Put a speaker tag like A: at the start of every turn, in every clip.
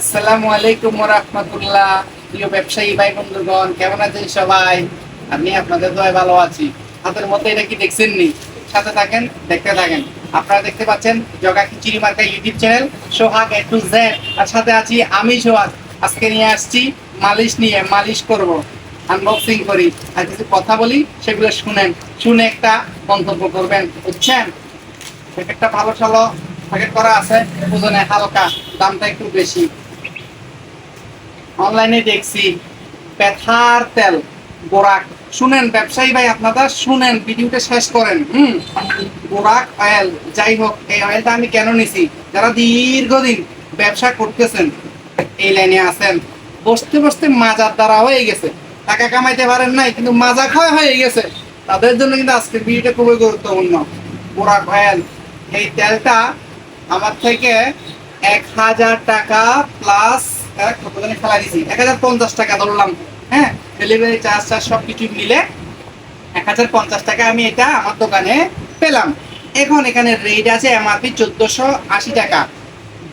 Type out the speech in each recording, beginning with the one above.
A: আসসালামু আলাইকুম রাহমাতুল্লাহ। প্রিয় ব্যবসায়ী ভাই, বন্ধুগণ, কেমন আছেন সবাই? আমি আপনাদের দয় ভালো আছি। হাতের মধ্যে এটা কি দেখছেন নি সাথে থাকেন, দেখতে থাকেন। আপনারা দেখতে পাচ্ছেন জগা খিচুড়ি মার্কা YouTube channel, Sohag A to Z আর সাথে আছি আমি, সোহাগ। আজকে নিয়ে আসছি মালিশ নিয়ে, মালিশ করব আনবক্সিং করি। আর কিছু কথা বলি, সেগুলো শুনেন। শুনে একটা মন্তব্য করবেন, বুঝছেন? একটা ভালো সালো প্যাকেট করা আছে ওজনে হালকা দামটা একটু বেশি। অনলাইনে দেখছি, পেথার তেল, বোরাক। শুনেন ব্যবসায়ী ভাই আপনারা, শুনেন, ভিডিওটা শেষ করেন। হুম? বোরাক অয়েল যাই হোক, এই অয়েলটা আমি কেন নিছি? যারা দীর্ঘদিন ব্যবসা করতেছেন, এই লাইনে আছেন, বসতে বসতে মাজার দ্বারা হয়ে গেছে। টাকা কামাইতে পারেন নাই, কিন্তু মাজা ক্ষয় হয়ে গেছে। তাদের জন্য কিন্তু আজকের ভিডিওটা খুবই গুরুত্বপূর্ণ। বোরাক অয়েল এই তেলটা আমার থেকে এক হাজার টাকা প্লাস ফেলা দিছি। এক হাজার পঞ্চাশ টাকা ধরলাম। হ্যাঁ ডেলিভারি চার্জ চার্জ সব কিছু মিলে এক হাজার পঞ্চাশ টাকা আমি এটা আমার দোকানে পেলাম। এখন এখানে রেট আছে এমআরপি চোদ্দশো আশি টাকা।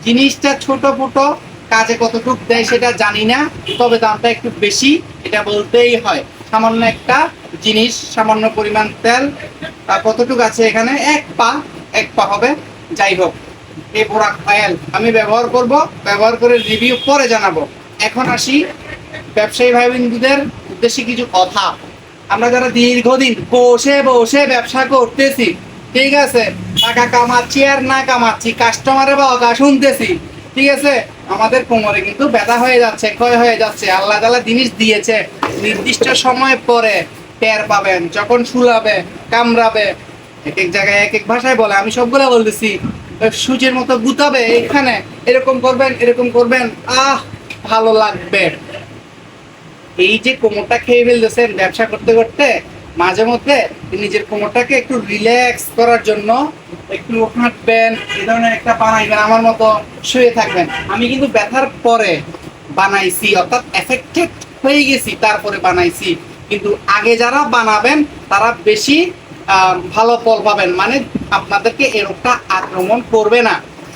A: জিনিসটা ছোট ফুটো, কাজে কতটুকু দেয় সেটা জানি না, তবে দামটা একটু বেশি, এটা বলতেই হয়। সামান্য একটা জিনিস, সামান্য পরিমাণ তেল কতটুকু আছে এখানে? এক পা এক পা হবে। যাই হোক। এই বোরাক অয়েল আমি ব্যবহার করব, ব্যবহার করে রিভিউ পরে জানাব। এখন আসি ব্যবসায়ী ভাই বন্ধুদের উদ্দেশ্যে কিছু কথা। আমরা যারা দীর্ঘদিন বসে বসে ব্যবসা করতেছি, ঠিক আছে, টাকা কামাচ্ছি আর না কামাচ্ছি কাস্টমারের বাবা শুনতেছি, ঠিক আছে, আমাদের কোমরে কিন্তু ব্যথা হয়ে যাচ্ছে, ক্ষয় হয়ে যাচ্ছে, আল্লাহ তালা জিনিস দিয়েছে। নির্দিষ্ট সময় পরে টের পাবেন, যখন শুলাবে, কামড়াবে, এক এক জায়গায় এক এক ভাষায় বলে, আমি সবগুলো বলতেছি। সূচের মতো গুতাবে, এখানে এরকম করবেন এরকম করবেন, আহ, ভালো লাগবে। এই যে কোমরটা খেয়ে ফেলতেছেন ব্যবসা করতে করতে, মাঝে মধ্যে নিজের কোমরটাকে একটু রিল্যাক্স করার জন্য একটু হাঁটবেন, এই ধরনের একটা বানাইবেন, আমার মতো শুয়ে থাকবেন। আমি কিন্তু ব্যথার পরে বানাইছি, অর্থাৎ এফেক্টেড হয়ে গেছি, তারপরে বানাইছি। কিন্তু আগে যারা বানাবেন, তারা বেশি ভালো ফল পাবেন। মানে আপনাদেরকে এই রোগটা আক্রমণ করবে না।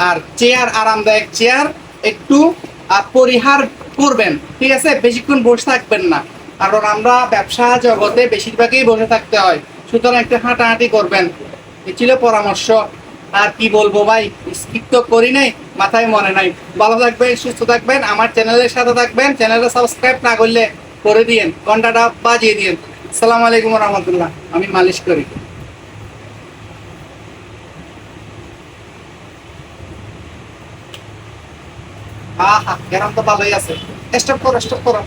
A: আর চেয়ার আরামদায়ক চেয়ার একটু পরিহার করবেন, ঠিক আছে? বেশিক্ষণ বসে থাকবেন না। কারণ আমরা ব্যবসা জগতে বেশিরভাগই বসে থাকতে হয়। সুতরাং একটু হাঁটাহাঁটি করবেন। এ ছিল পরামর্শ। আর কি বলব ভাই? স্কিপ তো করি নাই, মাথায় মনে নাই। ভালো থাকবেন, সুস্থ থাকবেন। আমার চ্যানেলের সাথে থাকবেন। চ্যানেলটা সাবস্ক্রাইব না করলে করে দিয়েন। ঘন্টাটা বাজিয়ে দিয়েন। আসসালামু আলাইকুম রহমতুল্লাহ। আমি মালিশ করি। আহা গ্রাম তো ভালোই আছে। স্টপ করো স্টপ করো।